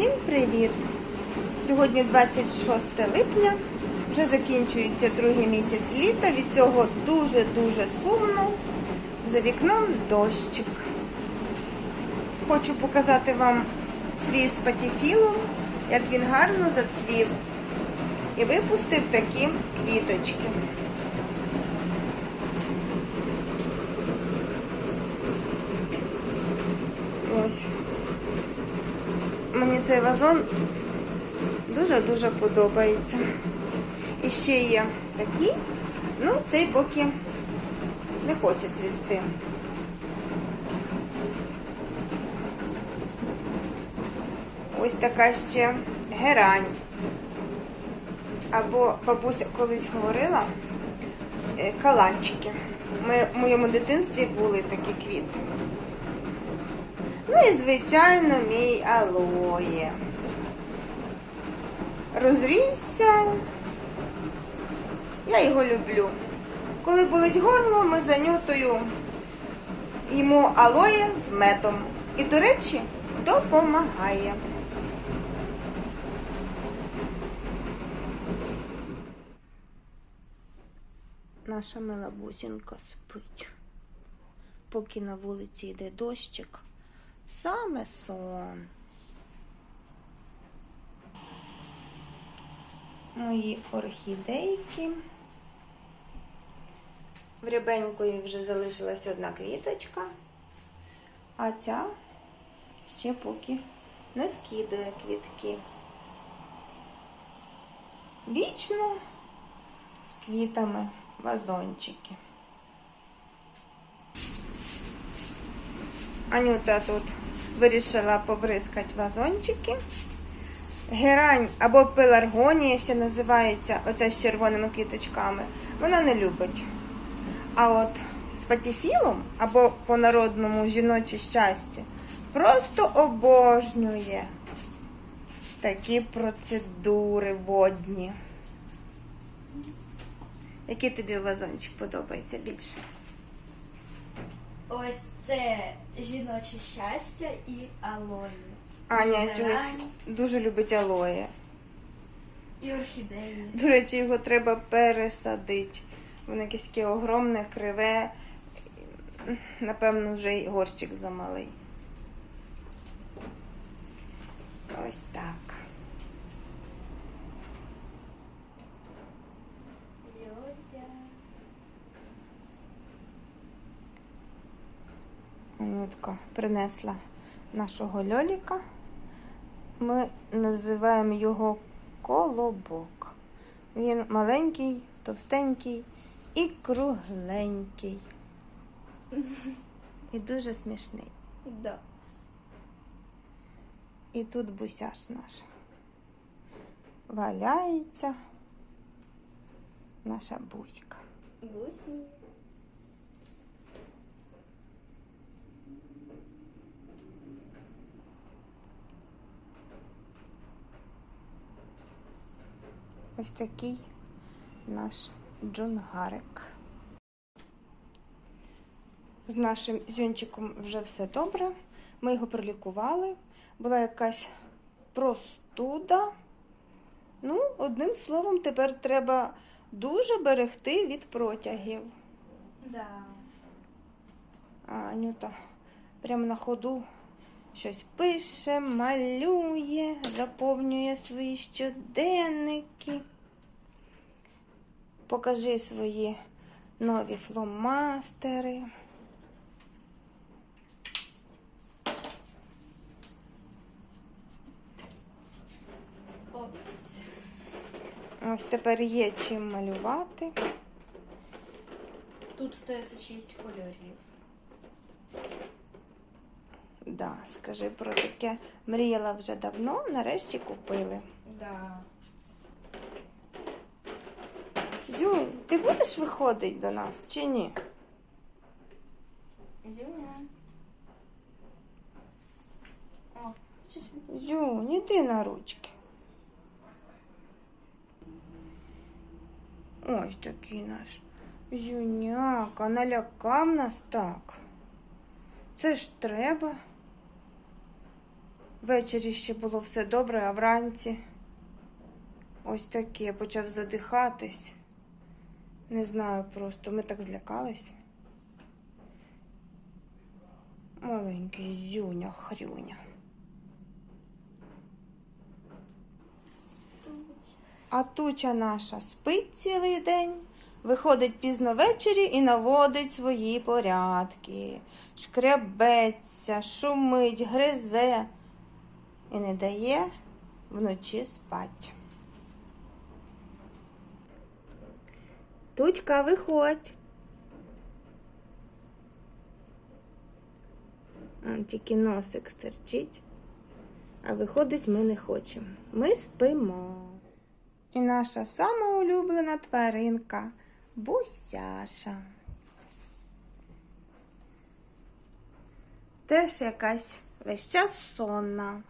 Всім привіт! Сьогодні 26 липня, вже закінчується другий місяць літа. Від цього дуже-дуже сумно. За вікном дощик. Хочу показати вам свій спатіфілум, як він гарно зацвів. І випустив такі квіточки. Ось. Мені цей вазон дуже-дуже подобається. І ще є такі, ну, цей поки не хоче цвісти. Ось така ще герань. Або бабуся колись говорила е, калачики. Ми в моєму дитинстві були такі квіти. Ну і, звичайно, мій алоє. Розрісся. Я його люблю. Коли болить горло, ми за нютою їмо алоє з медом. І, до речі, допомагає. Наша мила бусінка спить. Поки на вулиці йде дощик, саме сон. Мої орхідейки. В рябенької вже залишилась одна квіточка, а ця ще поки не скидує квітки. Вічно з квітами вазончики. Анюта тут вирішила побризкати вазончики. Герань або пеларгонія ще називається, оця з червоними квіточками, вона не любить. А от з патіфілом, або по-народному жіноче щастя, просто обожнює такі процедури водні. Який тобі вазончик подобається більше? Ось це жіноче щастя і алоє. Аня чогось дуже любить алоє. І орхідеї. До речі, його треба пересадити. Воно якесь таке огромне, криве. Напевно, вже й горщик замалий. Ось так. Анютка принесла нашого льоліка. Ми називаємо його колобок. Він маленький, товстенький і кругленький. І дуже смішний. Да. І тут бусяш наш. Валяється наша буська. Бусі. Ось такий наш джунгарик. З нашим зюнчиком вже все добре. Ми його прилікували. Була якась простуда. Ну, одним словом, тепер треба дуже берегти від протягів. Да. А Анюта прямо на ходу щось пише, малює, заповнює свої щоденники. Покажи свої нові фломастери. Ось тепер є чим малювати. Тут 36 кольорів. Да, скажи про таке. Мріяла вже давно, нарешті купили. Да. Зюнь, ти будеш виходити до нас чи ні? Зюня. О, чуть-чуть. Зюнь, іди на ручки. Ось такий наш зюняка, налякав нас так. Це ж треба. Ввечері ще було все добре, а вранці ось таке почав задихатись. Не знаю просто, ми так злякались. Маленький зюня, хрюня. А туча наша спить цілий день, виходить пізно ввечері і наводить свої порядки. Шкрябеться, шумить, гризе і не дає вночі спать. Тучка, виходь. Тільки носик стерчить, а виходить ми не хочемо. Ми спимо. І наша сама улюблена тваринка Бусяша. Теж якась весь час сонна.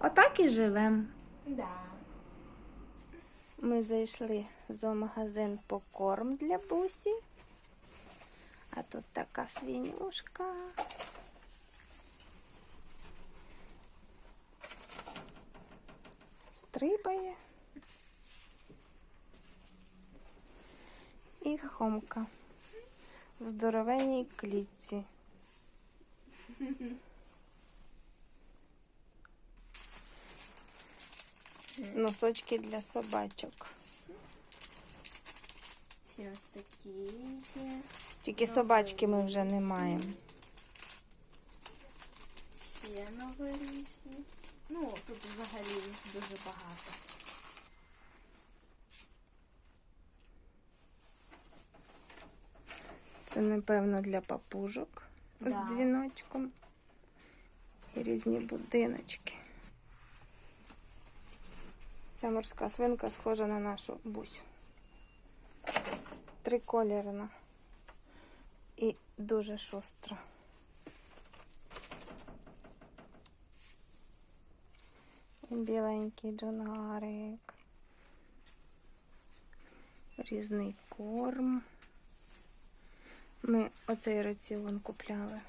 Отак і живемо. Да. Ми зайшли в зоомагазин по корм для бусі. А тут така свинюшка. Стрибає. І хомка в здоровенній клітці. Носочки для собачок. Ще ось такі є. Тільки собачки ми вже не маємо. Ще новорічні. Ну, тут взагалі дуже багато. Це, напевно, для папужок Да. з дзвіночком. І різні будиночки. Ця морська свинка схожа на нашу бусю. Триколірна. І дуже шустра. Біленький джунгарик. Різний корм. Ми оцей раціон купляли.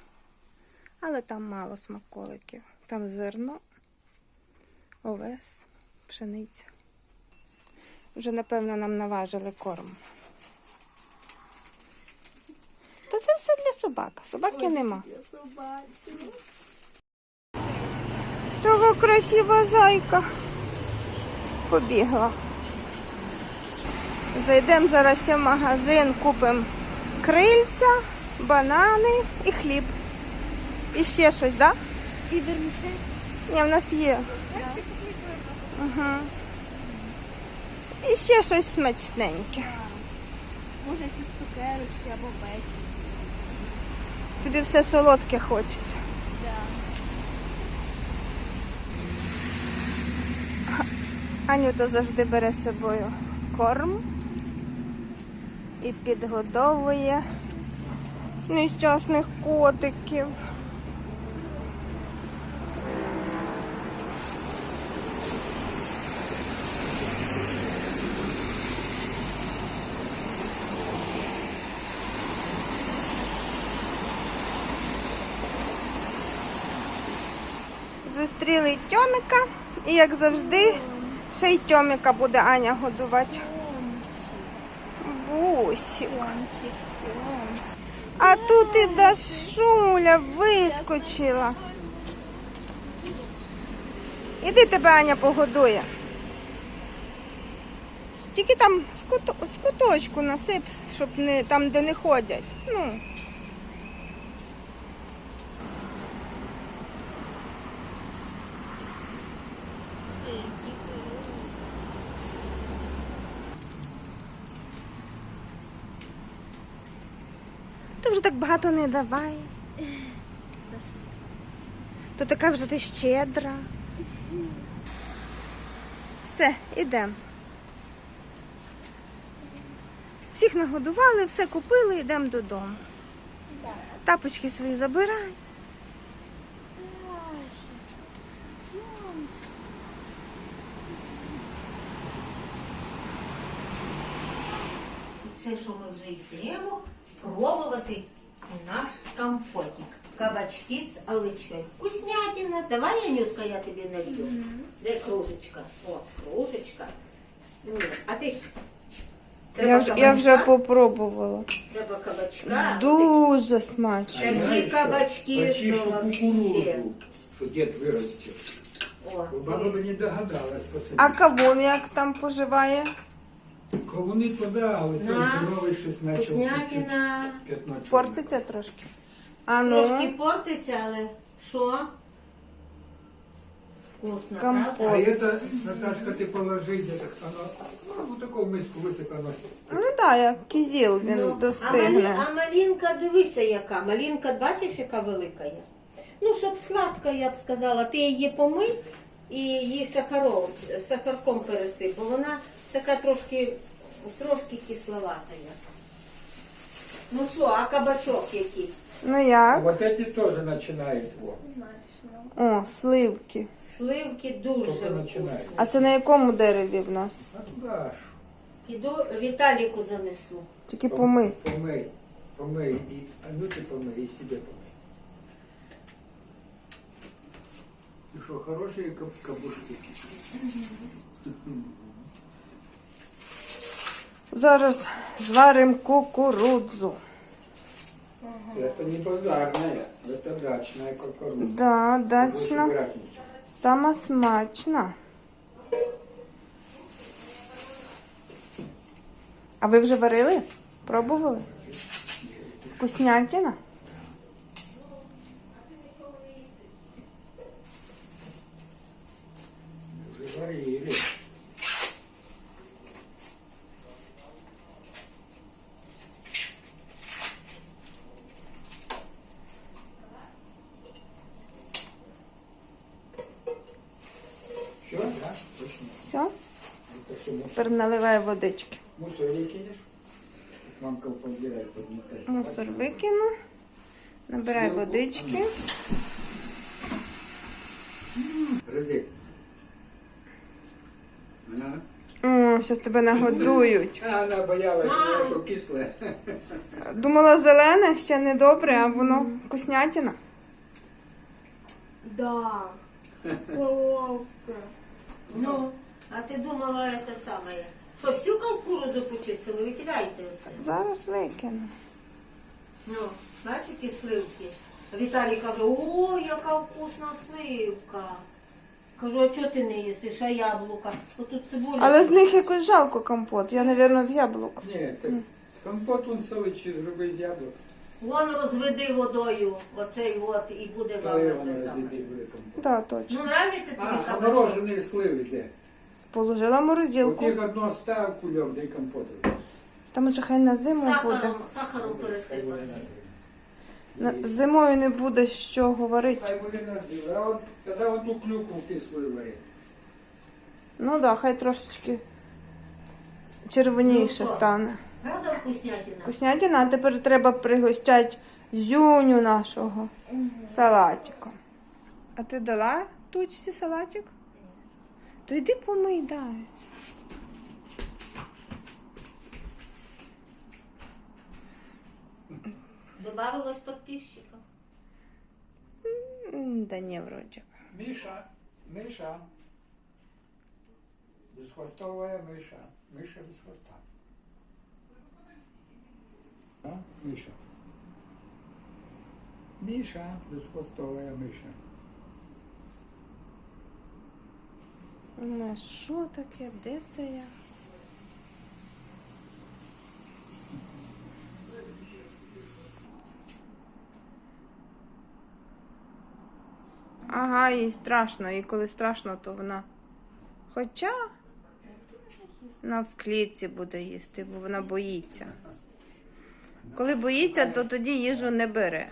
Але там мало смаколиків. Там зерно, овес, пшениця. Вже, напевно, нам наважили корм. Та це все для собак. Собаки нема. Я собачу. Така красива зайка. Побігла. Зайдемо зараз ще в магазин, купимо крильця, банани і хліб. І ще щось, так? Да? І вермішель. Ні, в нас є. Угу. І ще щось смачненьке. Може якісь цукерочки або печі. Тобі все солодке хочеться. Да. Анюта завжди бере з собою корм і підгодовує нещасних котиків. Зустріли Тьомика і, як завжди, ще й Тьомика буде Аня годувати. Бусик. А тут і Дашуля вискочила. Іди тебе Аня погодує. Тільки там з куточку насип, щоб не там, де не ходять. Ну. Багато не давай. То така вже ти щедра. Все, ідемо. Всіх нагодували, все купили, йдемо додому. Тапочки свої забирай. Це, що ми вже йдемо, пробувати наш компотик. Кабачки з аличою. Вкуснятина. Давай, Анютка, я тобі налью. Де кружечка? О, кружечка. А ти? Треба Я, вже- я вже попробувала. Треба кабачка. Дуже смачно. Такі кабачки, Почищу що кукурузу, дед вырастет. Баба не догадалась посадить. А кавун як там поживає? Колуни туди, але той На. здоровий щось почав вкуснятина. Портиться трошки. А Трошки ну, портиться, але що? Вкусно, правда? А это, Наташка, ти положи где-то, оно, ну, в таку миску висипано. ну так, як кізіл він Ну, а, малі, достигне. а малинка, дивися яка. Малинка, бачиш, яка велика є? Ну, щоб сладка, я б сказала, ти її помий і її сахаром, сахарком пересип, бо вона така трошки, трошки кисловата. Ну що, а кабачок який? Ну А як? вот эти тоже начинают. Вот. О, сливки. Сливки дуже Тільки. А це на якому дереві в нас? А туди ж. Піду Віталіку занесу. Тільки помий. Помий. Помий. І, а ну ти помий, і себе помий. Ну хороші каб- кабушки? Зараз зваримо кукурудзу. Это не базарная, это дачная кукуруза. Да, дачна. Сама смачна. А ви вже варили? Пробували? Вкуснятина? Тепер наливай водички. Мусор выкинешь? Мамка подбирает, подметает. Мусор викину. Набирай водички. Грызи. Она, О, зараз тебе нагодують. а, она боялась, что кислое. Думала, зелене, ще не добре, а воно вкуснятина. Да. Головка. Ну, а ти думала це саме? Що всю кукурузу почистили? Викидайте оце. Зараз викину. Ну, бачиш, які сливки. Віталій каже, о, яка вкусна сливка. Кажу, а чого ти не їсиш, а яблука? Отут цибуля. Але з них якось жалко компот. Я, мабуть, з яблук. Ні, так компот он соличі зроби з яблук. Вон розведи водою оцей от і буде вам те саме. розійде, буде компот. Так, точно. Ну, нравиться тобі А, кабачок? заморожені сливи де? Положила в От морозилку. їх одно став кульок, де компот. Там уже хай на зиму буде. Сахаром, сахаром пересипати. на Зимою не буде що говорити. Хай буде на зиму. А от тоді от ту клюкву кислою варить. Ну так, да, хай трошечки червоніше Ну, стане. Правда вкуснятина? Вкуснятина, а тепер треба пригощати зюню нашого салатиком. А ти дала тучці салатик? То йди помий, дай. Добавилось підписчиків. М, Да не, вроде. Миша, Миша. Бесхвостовая миша. Миша без хвоста. А? Миша. Миша, бесхвостовая миша. Ну, що таке? Де це я? Ага, їй страшно, і коли страшно, то вона. Хоча вона в клітці буде їсти, бо вона боїться. Коли боїться, то тоді їжу не бере.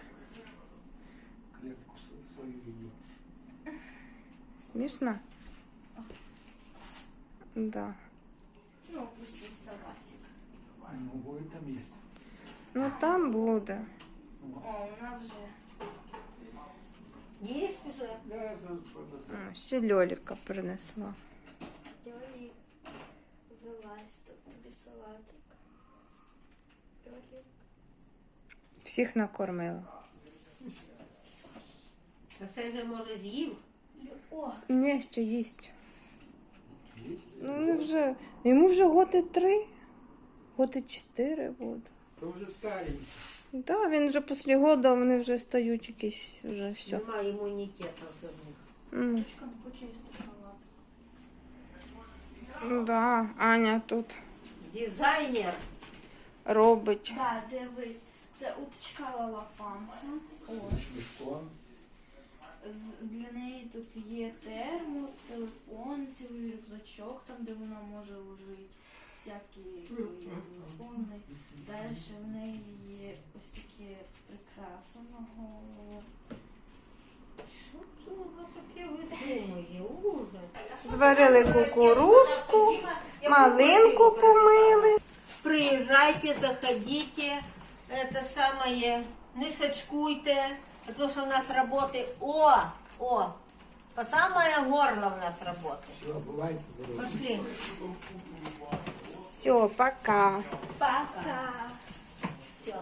Смішно? Да. Ну, вкусний салатик. Ай, ну будет там есть. Ну там буде. О, вона вже. Є вже. Да, за- за- О, ще Льоліка принесла. Льолі, вилазь тут тобі салатик. Льолі. Всіх накормила. А це вже може з'їв. О, Ні, ще їсть. Ну, вже. Йому вже готи три, готи чотири буде. То вже старі. Так, да, він вже після года вони вже стають якісь вже все. Немає імунітету до них. М, дочка не хоче. Ну да, Аня тут Дизайнер. робить. Да, дивись, це уточка лалафанка. О, для неї тут є термос, телефон, цілий рюкзачок, там де вона може ложити всякі свої телефони. Далі в неї є ось таке прикраса. Що це вона таке видумує? Ужас. Зварили кукурузку, малинку помили. Приезжайте, заходите, это самое, не сочкуйте, потому что у нас работы, о, о, по самое горло у нас работы. Все, здорові. Пошли. Все, пока. Пока! Все.